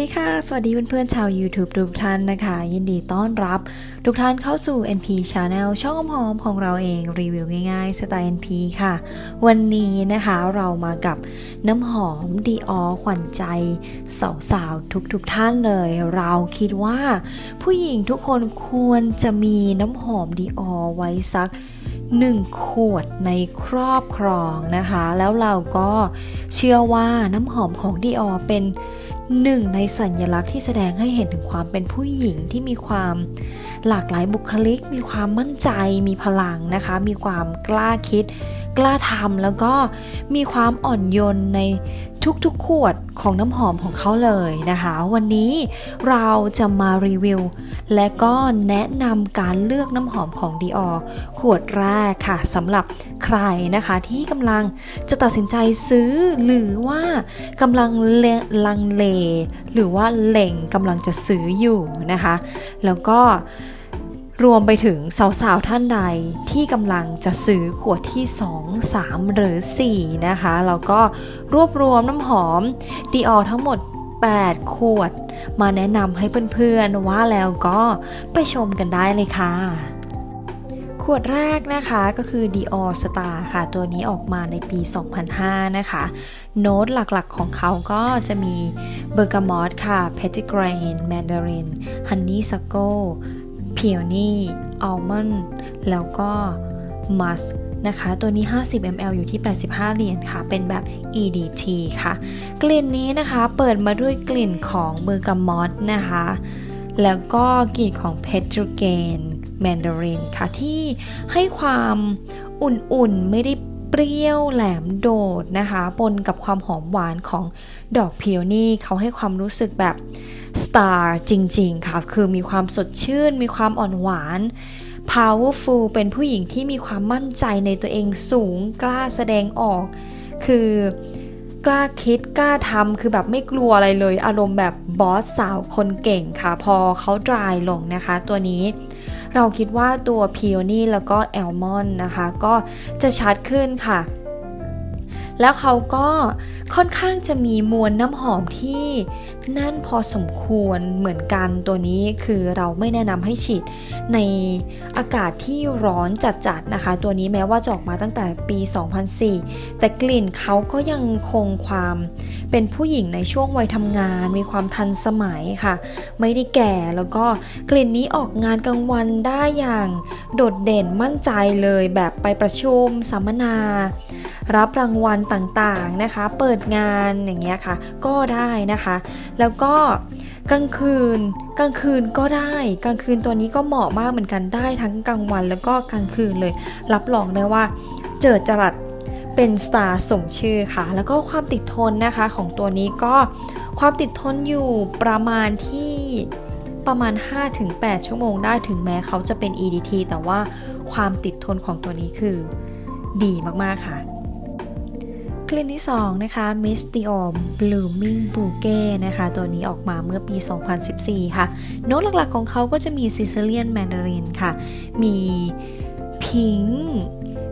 ดีค่ะ สวัสดีเพื่อนๆชาว YouTube ทุกท่านนะคะ ยินดีต้อนรับ ทุกท่านเข้าสู่ NP Channel ช่องหอมของเราเองรีวิวง่ายๆ สไตล์ NP ค่ะ วันนี้นะคะเรามากับน้ำหอมดีออขวัญใจ สาวๆ ทุกๆท่านเลย เราคิดว่า ผู้หญิงทุกคนควรจะมีน้ำหอมดีออไว้สัก1ขวดในครอบครองนะคะ แล้วเราก็เชื่อว่าน้ำหอมของดีออเป็น หนึ่งในสัญลักษณ์ที่แสดงให้เห็นถึงความเป็นผู้หญิงที่มีความหลากหลายบุคลิก มีความมั่นใจ มีพลังนะคะ มีความกล้าคิด กล้าทำแล้วก็มีความอ่อนโยนในทุกๆขวดของน้ำหอมของเขาเลยนะคะ วันนี้เราจะมารีวิว และก็แนะนำการเลือกน้ำหอมของ Dior ขวดแรกค่ะสำหรับใครนะคะที่กำลังจะตัดสินใจซื้อหรือว่ากำลังเลังเล หรือว่าเล็งกำลังจะซื้ออยู่นะคะ แล้วก็ รวมไปถึงสาวๆท่านใดที่กำลังจะซื้อขวดที่ 2 3 หรือ 4 นะคะ แล้วก็รวบรวมน้ำหอมดีออทั้งหมด 8 ขวด มาแนะนำให้เพื่อนๆว่าแล้วก็ไปชมกันได้เลยค่ะขวดแรกนะคะก็คือ Dior Star ค่ะ ตัวนี้ออกมาในปี 2005 นะคะ โน้ตหลักๆของเขาก็จะมีเบอร์กามอตค่ะ p e t i g r a i n Mandarin Honeysuckle พียวนี่อัลมอนด์แล้วก็มัสนะคะ ตัวนี้ 50 ml อยู่ที่ 85 เหรียญค่ะ เป็นแบบ EDT ค่ะ กลิ่นนี้นะคะเปิดมาด้วยกลิ่นของเบอร์กามอตนะคะ แล้วก็กลิ่นของเพทรเกนแมนดารินค่ะ ที่ให้ความอุ่นๆ ไม่ได้เปรี้ยวแหลมโดดนะคะ ปนกับความหอมหวานของดอกพิโอนี่เขาให้ความรู้สึกแบบ สตาร์จริงๆ ค่ะ คือมีความสดชื่น มีความอ่อนหวาน powerful เป็นผู้หญิงที่มีความมั่นใจในตัวเองสูง กล้าแสดงออก คือกล้าคิดกล้าทำคือแบบไม่กลัวอะไรเลย อารมณ์แบบบอสสาวคนเก่งค่ะ พอเขาดรายลงนะคะ ตัวนี้เราคิดว่าตัวพีโอนี่แล้วก็แอลมอนนะคะ ก็จะชัดขึ้นค่ะ แล้วเขาก็ค่อนข้างจะมีมวลน้ำหอมที่ น่นพอสมควรเหมือนกันตัวนี้คือเราไม่แนะนำให้ฉีดในอากาศที่ร้อนจัดๆนะคะ ตัวนี้แม้ว่าจะออกมาตั้งแต่ปี 2004 แต่กลิ่นเขาก็ยังคงความเป็นผู้หญิงในช่วงวัยทำงาน มีความทันสมัยค่ะ ไม่ได้แก่แล้วก็กลิ่นนี้ออกงานกลางวันได้อย่างโดดเด่นมั่นใจเลยแบบไปประชุมสัมมนา รับรางวัลต่างๆนะคะ เปิดงานอย่างเงี้ยค่ะ ก็ได้นะคะแล้วก็กลางคืน กลางคืนก็ได้ กลางคืนตัวนี้ก็เหมาะมากเหมือนกันได้ทั้งกลางวันแล้วก็กลางคืนเลย รับรองได้ว่า เจิดจรัสเป็นสตาร์สมชื่อค่ะ แล้วก็ความติดทนนะคะของตัวนี้ก็ความติดทนอยู่ประมาณที่ประมาณ 5-8 ชั่วโมงได้ถึงแม้เขาจะเป็น EDT แต่ว่าความติดทนของตัวนี้คือดีมาก ๆ ค่ะ กลิ่นที่ 2 นะคะ Miss Dior Blooming Bouquet นะคะ ตัวนี้ออกมาเมื่อปี 2014 ค่ะ โน้ตหลักๆของเขาก็จะมี Sicilian Mandarin ค่ะ มี Pink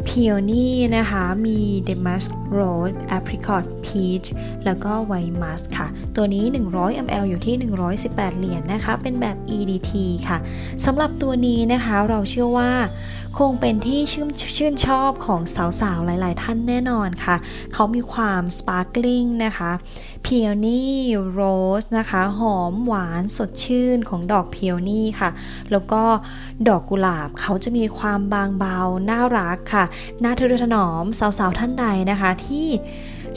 Peony นะคะ มี Damask Rose Apricot Peach แล้วก็ White Musk ค่ะ ตัวนี้ 100 ml อยู่ที่ 118 เหรียญนนะคะ เป็นแบบ EDT ค่ะ สำหรับตัวนี้นะคะ เราเชื่อว่า คงเป็นที่ชื่นชื่นชอบของสาวๆ หลายๆ ท่านแน่นอนค่ะ เขามีความสปาร์กลิงนะคะเพียวนี่โรสนะคะ หอมหวานสดชื่นของดอกเพียวนี่ค่ะ แล้วก็ดอกกุหลาบเขาจะมีความบางเบา น่ารักค่ะ น่าทนุถนอมสาวๆ ท่านใดนะคะที่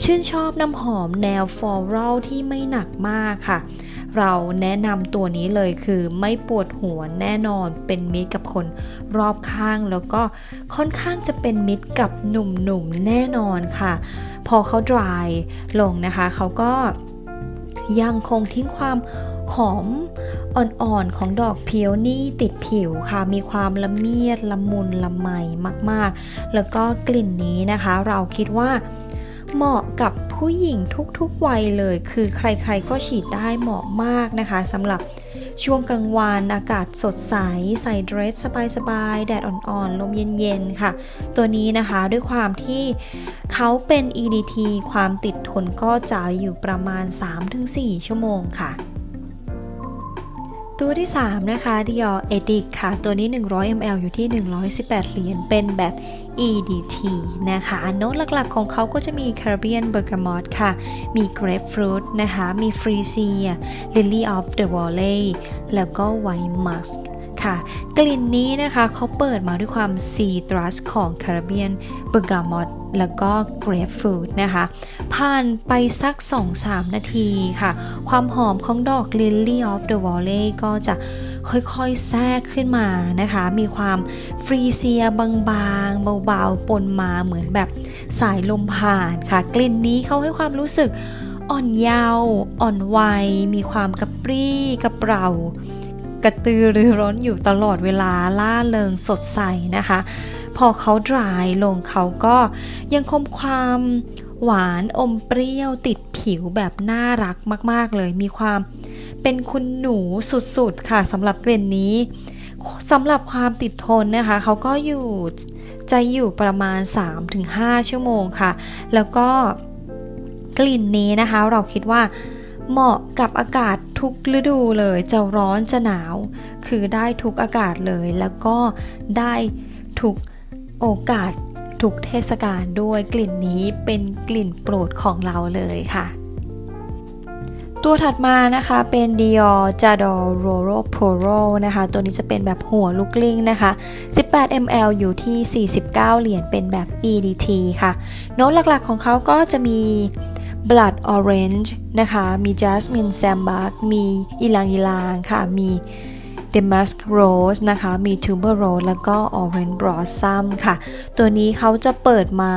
ชื่นชอบน้ำหอมแนวฟลอรัลที่ไม่หนักมากค่ะ เราแนะนำตัวนี้เลยคือไม่ปวดหัวแน่นอนเป็นมิตรกับคนรอบข้างแล้วก็ค่อนข้างจะเป็นมิตรกับหนุ่มๆแน่นอนค่ะ พอเขาดรายลงนะคะเขาก็ยังคงทิ้งความหอมอ่อนๆของดอกเพียวนี่ติดผิวค่ะ มีความละเมียดละมุนละไมมากๆ แล้วก็กลิ่นนี้นะคะ เราคิดว่า เหมาะกับผู้หญิงทุกๆวัยเลย คือใครๆก็ฉีดได้เหมาะมากนะคะสำหรับช่วงกลางวันอากาศสดใส ใส่เดรสสบายๆ แดดอ่อนๆ ลมเย็นๆ ค่ะ ตัวนี้นะคะด้วยความที่เขาเป็น EDT ความติดทนก็จะอยู่ประมาณ 3-4 ชั่วโมงค่ะ ตัวที่ 3 นะคะ Dior Edic ค่ะ ตัวนี้ 100 ml อยู่ที่ 118 เหรียญ เป็นแบบ EDT นะคะ โน้ตหลักๆของเขาก็จะมี Caribbean Bergamot ค่ะ มี Grapefruit นะคะ มี Freesia Lily of the Valley แล้วก็ White Musk ค่ะ กลิ่นนี้นะคะเขาเปิดมาด้วยความ Citrus ของ Caribbean Bergamot แล้วก็ Grapefruit นะคะ ผ่านไปสัก 2-3 นาทีค่ะ ความหอมของดอก Lily of the Valley ก็จะค่อยๆ แทรกขึ้นมานะคะ มีความฟรีเซียบางๆ เบาๆ ปนมาเหมือนแบบสายลมผ่านค่ะ กลิ่นนี้เขาให้ความรู้สึกอ่อนเยาว์อ่อนวัย มีความกระปรี้กระเปร่ากระตือรือร้นอยู่ตลอดเวลาล่าเริงสดใสนะคะ พอเขาดรายลงเขาก็ยังคงความหวานอมเปรี้ยวติดผิวแบบน่ารักมาก ๆ เลยมีความเป็นคุณหนูสุด ๆ ค่ะสำหรับกลิ่นนี้สำหรับความติดทนนะคะเขาก็อยู่จะอยู่ประมาณ 3-5 ชั่วโมงค่ะ แล้วก็กลิ่นนี้นะคะเราคิดว่าเหมาะกับอากาศทุกฤดูเลยจะร้อนจะหนาว คือได้ทุกอากาศเลยแล้วก็ได้ทุก โอกาสทุกเทศกาลด้วยกลิ่นนี้เป็นกลิ่นโปรดของเราเลยค่ะ ตัวถัดมานะคะเป็น Dior Jador Roro Poro นะคะ ตัวนี้จะเป็นแบบหัวลูกกลิ้งนะคะ 18 ml อยู่ที่ 49 เหรียญเป็นแบบ EDT ค่ะ โน้ตหลักๆของเขาก็จะมี Blood Orange นะคะ มี Jasmine Sambac มีอิลางอิลางค่ะ มี Damask Rose นะคะ มี Tuber Rose แล้วก็ Orange Blossom ค่ะ ตัวนี้เขาจะเปิดมา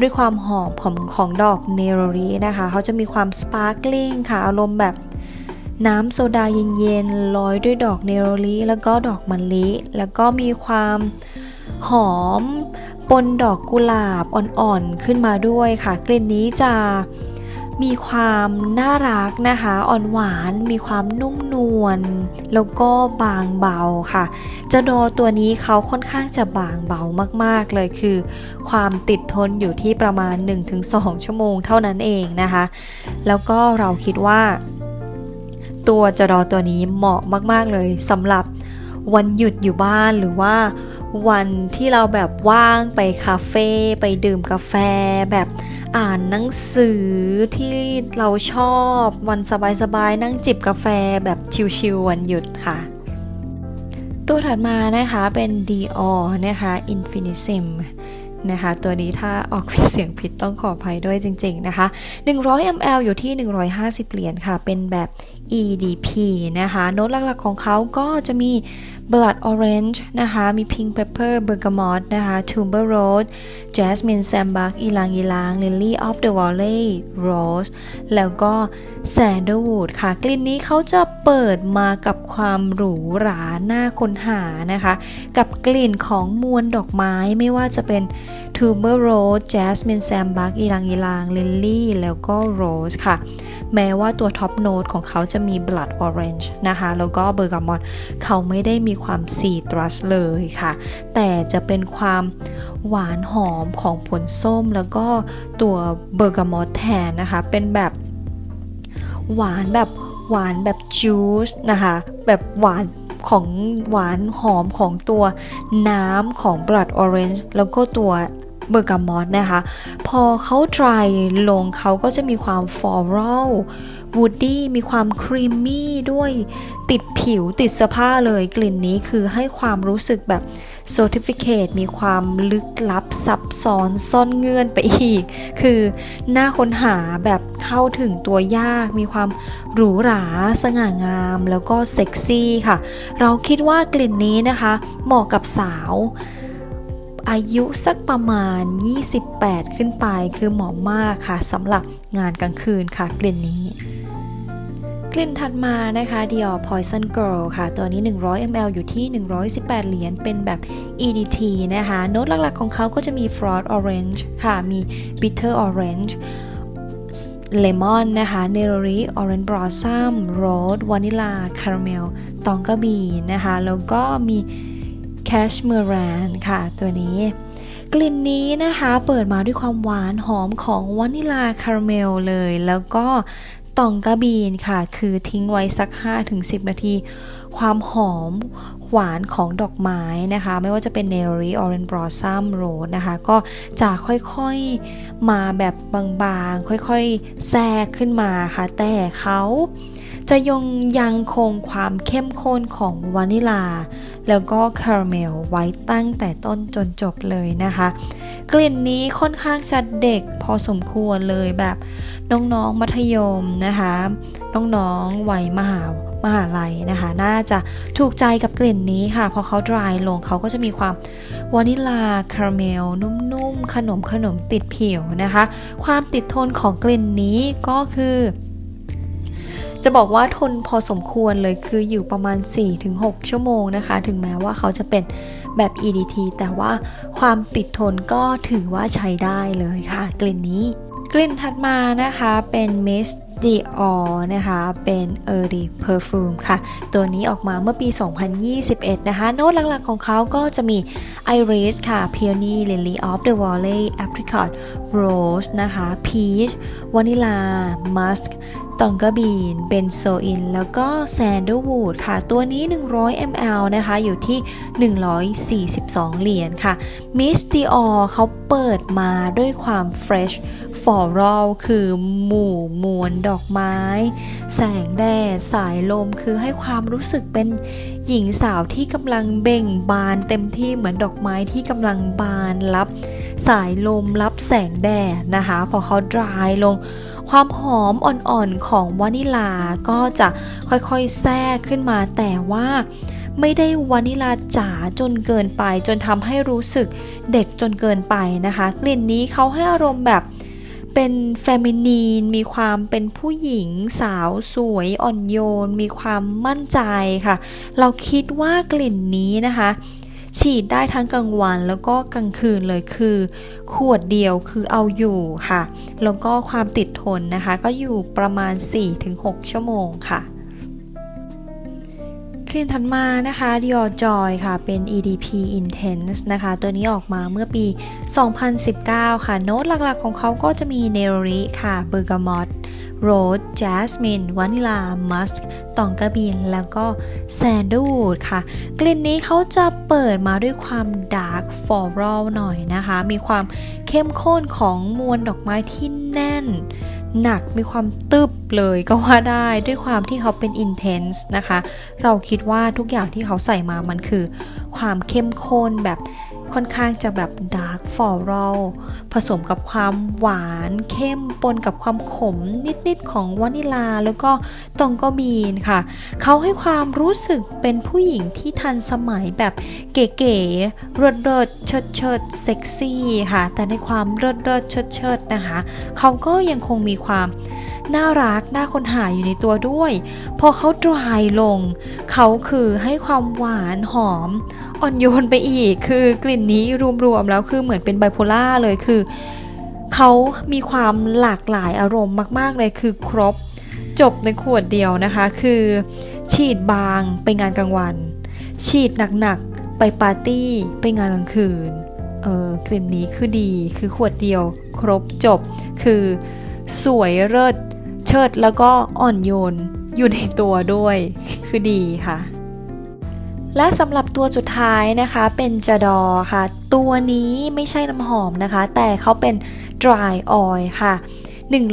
ด้วยความหอมของของดอกเนโรรีนะคะ เขาจะมีความ Sparkling ค่ะ อารมณ์แบบน้ำโซดาเย็นๆลอยด้วยดอกเนโรลีแล้วก็ดอกมะลิ แล้วก็มีความหอมปนดอกกุหลาบอ่อนๆขึ้นมาด้วยค่ะ กลิ่นนี้จะ มีความน่ารักนะคะ อ่อนหวาน มีความนุ่มนวล แล้วก็บางเบาค่ะจะโดตัวนี้เขาค่อนข้างจะบางเบามากๆเลยคือ ความติดทนอยู่ที่ประมาณ 1-2 ชั่วโมงเท่านั้นเองนะคะ แล้วก็เราคิดว่า ตัวจดอตัวนี้เหมาะมาก ๆ เลยสำหรับวันหยุดอยู่บ้านหรือว่าวันที่เราแบบว่างไปคาเฟ่ไปดื่มกาแฟแบบ อ่านหนังสือที่เราชอบวันสบายๆนั่งจิบกาแฟแบบชิลๆวันหยุดค่ะ ตัวถัดมานะคะเป็น Dior นะคะ Infinissime นะคะตัวนี้ถ้าออกเสียงผิดต้องขออภัยด้วยจริง ๆ นะคะ 100 ml อยู่ที่ 150 เหรียญค่ะ เป็นแบบ EDP นะคะโน้ตหลักๆของเขาก็จะมี Blood Orange นะคะ มี Pink Pepper Bergamot นะคะ Tuber Rose Jasmine Sambac อีลางอีลาง Lily of the Valley Rose แล้วก็ Sandalwood ค่ะ กลิ่นนี้เขาจะเปิดมากับความหรูหราหน่าค้นหานะคะ กับกลิ่นของมวลดอกไม้ไม่ว่าจะเป็น Tuber Rose Jasmine Sambac อีลางอีลาง Lily แล้วก็ Rose ค่ะ แม้ว่าตัวท็อปโน้ตของเขาจะมี Blood Orange นะคะ แล้วก็ Bergamot เขาไม่ได้มีความซีตรัสเลยค่ะ แต่จะเป็นความหวานหอมของผลส้มแล้วก็ตัวเบอร์กามอตแทนนะคะ เป็นแบบหวานแบบหวานแบบจูสนะคะ แบบหวานของหวานหอมของตัวน้ำของ Blood Orange แล้วก็ตัว เบอร์กามอตนะคะ พอเขาดรายลงเขาก็จะมีความฟลอรัลวูดดี้มีความครีมมี่ด้วยติดผิวติดเสื้อผ้าเลยกลิ่นนี้คือให้ความรู้สึกแบบ certificate มีความลึกลับซับซ้อนซ่อนเงื่อนไปอีก คือหน้าค้นหาแบบเข้าถึงตัวยาก มีความหรูหรา สง่างาม แล้วก็เซ็กซี่ค่ะ เราคิดว่ากลิ่นนี้นะคะ เหมาะกับสาว อายุสักประมาณ 28 ขึ้นไปคือเหมาะมากค่ะสำหรับงานกลางคืนค่ะกลิ่นนี้ กลิ่นถัดมานะคะ Dior Poison Girl ค่ะ ตัวนี้ 100 ml อยู่ที่ 118 เหรียญเป็นแบบ EDT นะคะ โน้ตหลักๆของเขาก็จะมี Fraud Orange ค่ะ มี Bitter Orange เลมอนนะคะเนโรริออเรนจ์บลอสซัมโรสวานิลา คาราเมล ตองกะบีนะคะ แล้วก็มี แคชเมอรานค่ะ ตัวนี้ กลิ่นนี้นะคะเปิดมาด้วยความหวานหอมของวานิลาคาราเมลเลย แล้วก็ตองกาบีนค่ะ คือทิ้งไว้สัก 5-10 นาที ความหอมหวานของดอกไม้นะคะ ไม่ว่าจะเป็นเนรีออเรนบรอซัมโรสนะคะ ก็จะค่อยๆมาแบบบางๆ ค่อยๆ แทรกขึ้นมาค่ะ แต่เขา จะยังยังคงความเข้มข้นของวานิลา แล้วก็คาราเมลไว้ตั้งแต่ต้นจนจบเลยนะคะ กลิ่นนี้ค่อนข้างจะเด็กพอสมควรเลยแบบน้องๆมัธยมนะคะ น้องๆวัยมหามหาลัยนะคะ น่าจะถูกใจกับกลิ่นนี้ค่ะ พอเขาดรายลงเขาก็จะมีความวานิลาคาราเมล นุ่มๆ ขนมขนมติดผิวนะคะ ความติดทนของกลิ่นนี้ก็คือ จะบอกว่าทนพอสมควรเลยคืออยู่ประมาณ 4-6 ชั่วโมงนะคะ ถึงแม้ว่าเขาจะเป็นแบบ EDT แต่ว่าความติดทนก็ถือว่าใช้ได้เลยค่ะ กลิ่นนี้ กลิ่นถัดมานะคะเป็น Miss Dior นะคะ เป็น Early Perfume ค่ะ ตัวนี้ออกมาเมื่อปี 2021 นะคะ โน้ตหลักๆของเขาก็จะมี Iris ค่ะ Peony Lily of the Valley Apricot Rose นะคะ Peach Vanilla Musk ตองกะบีน เบนโซอิน แล้วก็แซนเดอร์วูดค่ะ ตัวนี้ 100 ml นะคะ อยู่ที่ 142 เหรียญค่ะ มิสติออเขาเปิดมาด้วยความเฟรชฟอรัลคือหมู่มวลดอกไม้ แสงแดด สายลม คือให้ความรู้สึกเป็น หญิงสาวที่กำลังเบ่งบานเต็มที่เหมือนดอกไม้ที่กำลังบานรับ สายลมรับแสงแดดนะคะ พอเขาดรายลง ความหอมอ่อนๆของวานิลาก็จะค่อยๆแทรกขึ้นมาแต่ว่าไม่ได้วานิลาจ๋าจนเกินไป จนทำให้รู้สึกเด็กจนเกินไปนะคะ กลิ่นนี้เขาให้อารมณ์แบบ เป็นแฟมินีน มีความเป็นผู้หญิงสาวสวยอ่อนโยน มีความมั่นใจค่ะ เราคิดว่ากลิ่นนี้นะคะ ฉีดได้ทั้งกลางวันแล้วก็กลางคืนเลยคือ ขวดเดียวคือเอาอยู่ค่ะ แล้วก็ความติดทนนะคะ ก็อยู่ประมาณ 4-6 ชั่วโมงค่ะ คลีนถัดมานะคะ Dior Joy ค่ะ เป็น EDP Intense นะคะ ตัวนี้ออกมาเมื่อปี 2019 ค่ะ โน้ตหลักๆของเขาก็จะมี n e r i ค่ะ Bergamot Rose Jasmine Vanilla Musk ตองกระบีนแล้วก็ Sandalwood ค่ะ กลิ่นนี้เขาจะเปิดมาด้วยความ Dark Floral หน่อยนะคะ มีความเข้มข้นของมวลดอกไม้ที่แน่น หนักมีความตึบเลยก็ว่าได้ด้วยความที่เขาเป็น intense นะคะ เราคิดว่าทุกอย่างที่เขาใส่มามันคือ ความเข้มข้นแบบ ค่อนข้างจะแบบ dark floral ผสมกับความหวานเข้มปนกับความขมนิด ๆ ของวานิลา แล้วก็ตองก็บีนค่ะ เขาให้ความรู้สึกเป็นผู้หญิงที่ทันสมัยแบบเก๋ๆเริดเริดเชิดเชิดเซ็กซี่ค่ะ แต่ในความเริดเริดเชิดเชิดนะคะ เขาก็ยังคงมีความ น่ารักน่าค้นหาอยู่ในตัวด้วย พอเขาดรายลง เขาคือให้ความหวานหอม อ่อนโยนไปอีก คือกลิ่นนี้รวมๆแล้วคือเหมือนเป็นไบโพล่าเลยคือ เขามีความหลากหลายอารมณ์มาก ๆ เลยคือครบ จบในขวดเดียวนะคะ คือ ฉีดบางไปงานกลางวัน ฉีดหนักๆไปปาร์ตี้ไปงานกลางคืนเออกลิ่นนี้คือดีคือขวดเดียว ครบจบ คือ สวยเลิศ เชิดแล้วก็อ่อนโยนอยู่ในตัวด้วยคือดีค่ะ และสำหรับตัวสุดท้ายนะคะเป็นจดอค่ะ ตัวนี้ไม่ใช่น้ำหอมนะคะ แต่เขาเป็น dry oil ค่ะ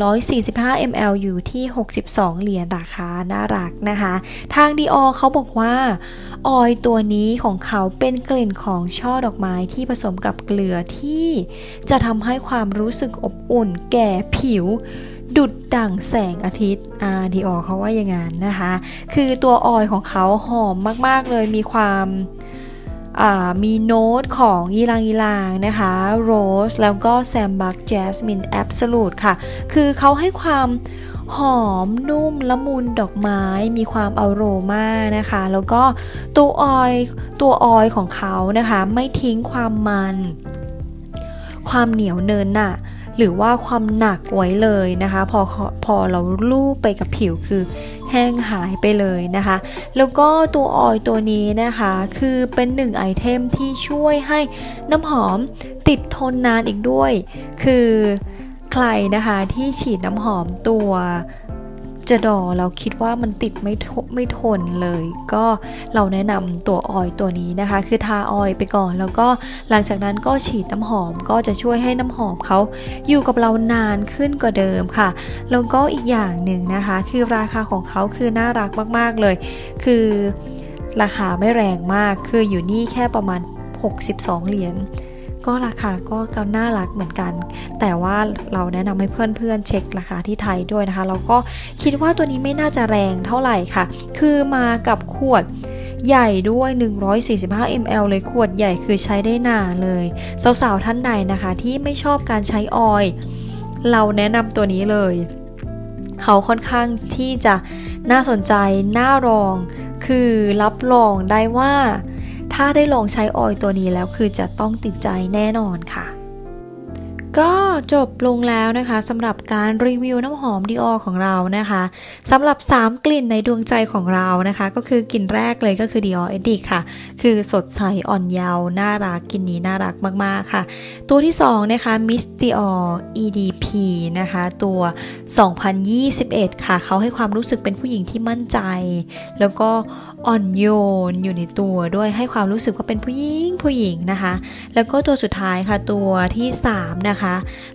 145 ml อยู่ที่ 62 เหรียญราคาน่ารักนะคะ ทางดีออเขาบอกว่า ออยตัวนี้ของเขาเป็นกลิ่นของช่อดอกไม้ที่ผสมกับเกลือที่ จะทำให้ความรู้สึกอบอุ่นแก่ผิว ดุดดั่งแสงอาทิตย์อาดีออเขาว่าอย่างนั้นนะคะ คือตัวออยของเขาหอมมาก ๆ เลยมีความมีโน้ตของยีรางยีรางนะคะโรสแล้วก็แซมบักแจสมินแอบสูตค่ะ คือเขาให้ความหอมนุ่มละมุนดอกไม้มีความอโรมานะคะ แล้วก็ตัวออยตัวออยของเขานะคะ ไม่ทิ้งความมัน ความเหนียวเนินหนะ หรือว่าความหนักไว้เลยนะคะ พอพอเราลูบไปกับผิวคือแห้งหายไปเลยนะคะ แล้วก็ตัวออยตัวนี้นะคะ คือเป็นหนึ่งไอเทมที่ช่วยให้น้ำหอมติดทนนานอีกด้วย คือใครนะคะที่ฉีดน้ำหอมตัว จะดอเราคิดว่ามันติดไม่ไม่ทนเลย ก็เราแนะนำตัวออยตัวนี้นะคะ คือทาออยไปก่อน แล้วก็หลังจากนั้นก็ฉีดน้ำหอมก็จะช่วยให้น้ำหอมเขาอยู่กับเรานานขึ้นกว่าเดิมค่ะ แล้วก็อีกอย่างหนึ่งนะคะ คือราคาของเขาคือน่ารักมาก ๆเลย คือราคาไม่แรงมากคืออยู่นี่แค่ประมาณ 62 เหรียญ ก็ราคาก็ก็น่ารักเหมือนกัน แต่ว่าเราแนะนำให้เพื่อนๆเช็คราคาที่ไทยด้วยนะคะ แล้วก็คิดว่าตัวนี้ไม่น่าจะแรงเท่าไหร่ค่ะ คือมากับขวดใหญ่ด้วย 145 ml เลยขวดใหญ่คือใช้ได้นานเลย สาวๆท่านใดนะคะ ที่ไม่ชอบการใช้ออยล์เราแนะนำตัวนี้เลย เขาค่อนข้างที่จะน่าสนใจ น่ารอง คือรับรองได้ว่า ถ้าได้ลองใช้ออยตัวนี้แล้วคือจะต้องติดใจแน่นอนค่ะ ก็จบลงแล้วนะคะสำหรับการรีวิวน้ำหอมดีออของเรานะคะสำหรับ 3 กลิ่นในดวงใจของเรานะคะ ก็คือกลิ่นแรกเลยก็คือ Dior Edit ค่ะ คือสดใสอ่อนเยาว์น่ารักกลิ่นนี้น่ารักมากๆค่ะ ตัวที่ 2 นะคะ Miss Dior EDP นะคะ ตัว 2021 ค่ะ เขาให้ความรู้สึกเป็นผู้หญิงที่มั่นใจ แล้วก็อ่อนโยนอยู่ในตัวด้วยให้ความรู้สึกว่าเป็นผู้หญิงผู้หญิงนะคะ แล้วก็ตัวสุดท้ายค่ะตัวที่ 3 นะคะ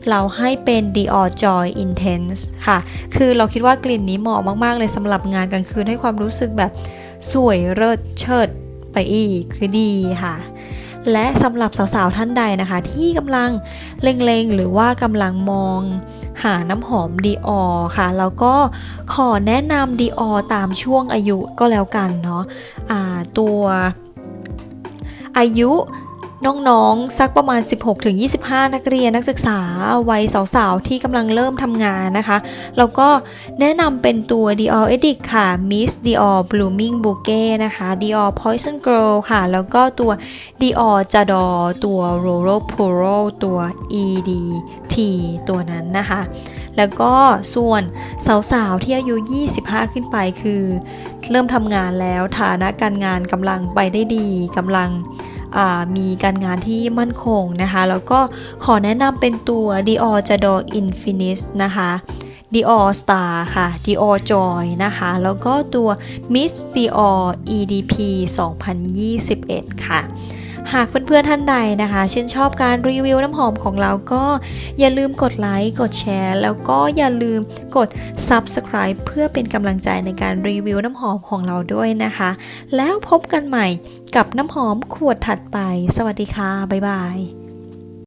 เราให้เป็น Dior Joy Intense ค่ะ คือเราคิดว่ากลิ่นนี้เหมาะมาก ๆ เลยสำหรับงานกลางคืนให้ความรู้สึกแบบสวยเลิศเชิดไปอีกคือดีค่ะและสำหรับสาวๆท่านใดนะคะ ที่กำลังเล็งๆ หรือว่ากำลังมองหาน้ำหอมดีออค่ะ แล้วก็ขอแนะนำดีออตามช่วงอายุก็แล้วกันเนาะะตัวอายุ น้องๆ สักประมาณ 16-25 นักเรียนนักศึกษาวัยสาวๆ ที่กำลังเริ่มทำงานนะคะ แล้วก็แนะนำเป็นตัว Dior Edit ค่ะ Miss Dior Blooming Bouquet นะคะ Dior Poison Girl ค่ะ แล้วก็ตัว Dior Jador ตัว Roro Puro ตัว EDT ตัวนั้นนะคะ แล้วก็ส่วนสาวๆ ที่อายุ 25 ขึ้นไปคือ เริ่มทำงานแล้วฐานะการงานกำลังไปได้ดีกำลัง มีการงานที่มั่นคงนะคะ แล้วก็ขอแนะนำเป็นตัว Dior Jador Infinite นะคะ Dior Star ค่ะ Dior Joy นะคะ แล้วก็ตัว Miss Dior EDP 2021 ค่ะ หากเพื่อนๆท่านใดนะคะชื่นชอบการรีวิวน้ำหอมของเราก็อย่าลืมกดไลค์กดแชร์ แล้วก็อย่าลืมกด Subscribe เพื่อเป็นกำลังใจในการรีวิวน้ำหอมของเราด้วยนะคะ แล้วพบกันใหม่กับน้ำหอมขวดถัดไป สวัสดีค่ะ บ๊ายบาย